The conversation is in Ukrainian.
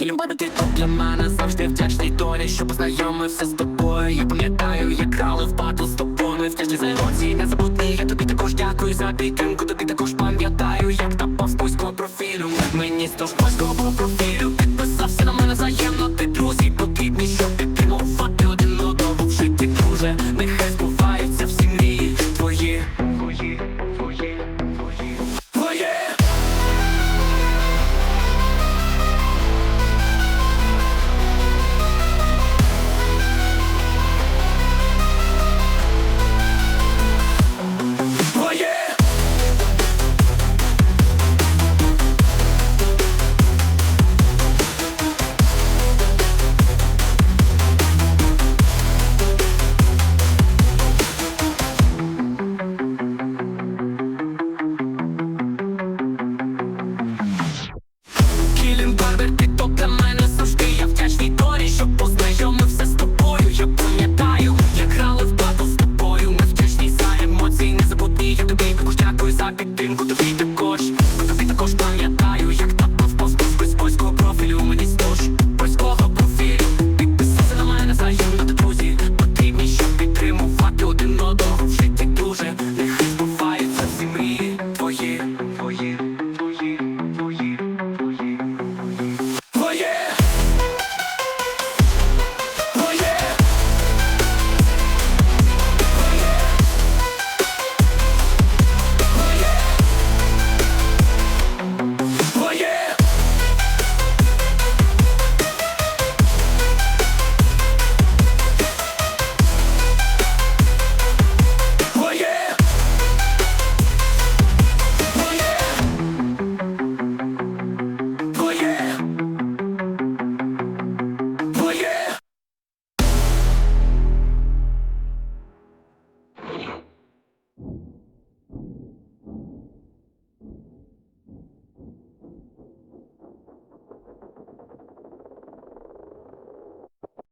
І любити ти тут для мене завжди вдячний долі, що познайомився з тобою. Я пам'ятаю, як грали в батл з тобою. Вдячний за емоції, не забути. Я тобі також дякую за підтримку. Тобі також пам'ятаю, як там повз близького профілю. Мені з тобою